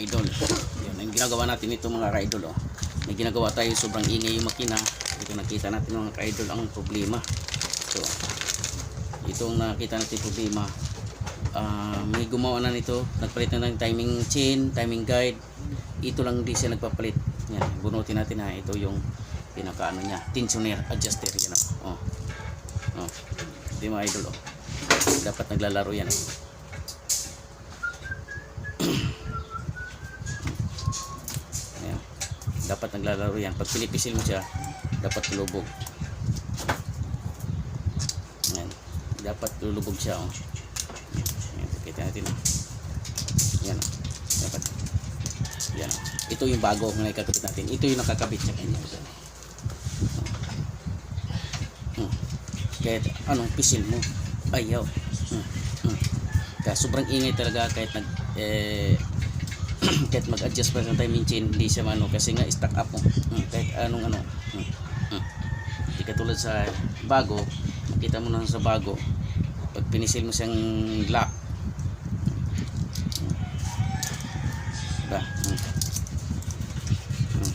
ka-idol. Yan, ang ginagawa natin ito mga ka-idol. Oh. May ginagawa tayo sobrang ingay yung makina. Ito nakita natin mga ka-idol ang problema. So, itong nakita natin problema. Ah, may gumawa na nito. Nagpalit na ng timing chain, timing guide. Ito lang di siya nagpapalit. Yan, bunutin natin ha. Ito yung pinaka ano niya. Tensioner adjuster. Yan oh. Oh. Oh. Mga idol oh. Dapat naglalaro yan. Oh. Dapat naglalaro yan. Pag pinipisil mo siya, dapat lulubog. Ayan. Dapat lulubog siya. Oh. Ayan. Kita natin. Oh. Yan. Oh. Dapat. Yan. oh. Ito yung bago na ikakabit natin. Ito yung nakakabit sa kanya. Yan. Hmm. Kahit anong pisil mo, ayaw. Hmm. Hmm. Kaya sobrang ingay talaga kahit nag eh, kahit mag-adjust pa ng timing chain hindi siya mano kasi nga stuck up mo Hmm, kahit anong ano Hmm, hmm. hindi katulad sa bago makita mo na sa bago pag pinisil mo siyang lock diba Hmm. Hmm.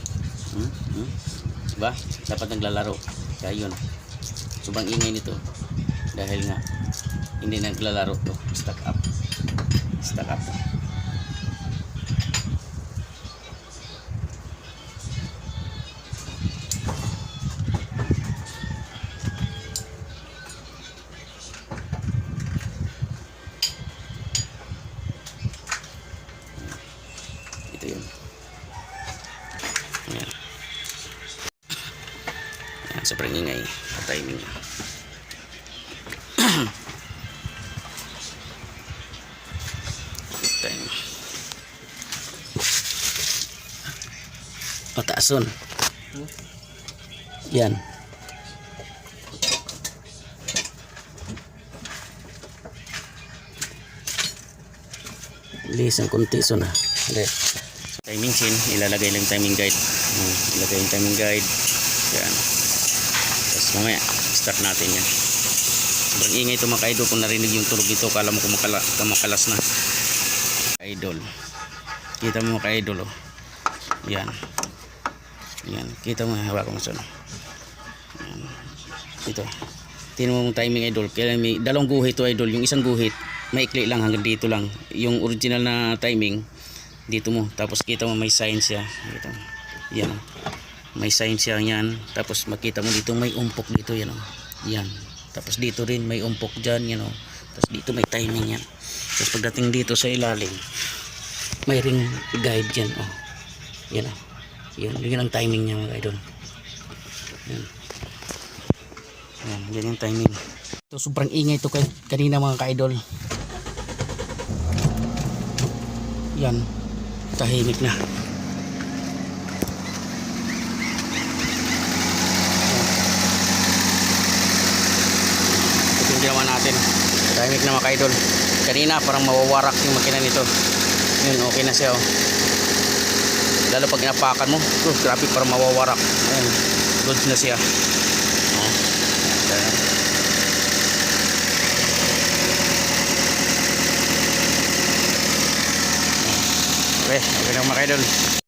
Hmm. Hmm. diba dapat naglalaro kaya yun sobrang ingay nito dahil nga hindi naglalaro to stuck up stuck up sobrang ingay timing time mataason yan Bilis ang konti so na. Timing chain, ilalagay lang timing guide. Hmm, ilagay yung timing guide. Yan. Mamaya, start natin yan. Sobrang ingay ito mga ka-idol kung narinig yung tunog nito. Kala mo kumakala, kumakalas na. Idol. Kita mo mga ka-idol oh. Yan. Yan. Kita mo, hawakan mo sa. Ito. Tingnan mo timing idol. Kaya may dalawang guhit to idol. Yung isang guhit, maikli lang hanggang dito lang. Yung original na timing, dito mo. Tapos kita mo may sign siya. Dito. Yan. May sign siya yan. Tapos makita mo dito may umpok dito. Yan. oh. Yan. Tapos dito rin may umpok dyan. Yan. oh. Tapos dito may timing yan. Tapos pagdating dito sa ilalim, may ring guide dyan. Oh. Yan. oh. Yan. Yun ang timing niya mga idol. Yan. Yan. Yan yung timing. Ito sobrang ingay to kay kanina mga ka-idol. Yan. Tahimik na. Ito yung natin. Tahimik na mga ka-idol. Kanina parang mawawarak yung makina nito. Yun, okay na siya oh. Lalo pag inapakan mo, oh, grabe parang mawawarak. Ayan, good na siya. Oh. Okay, okay na mga ka-idol.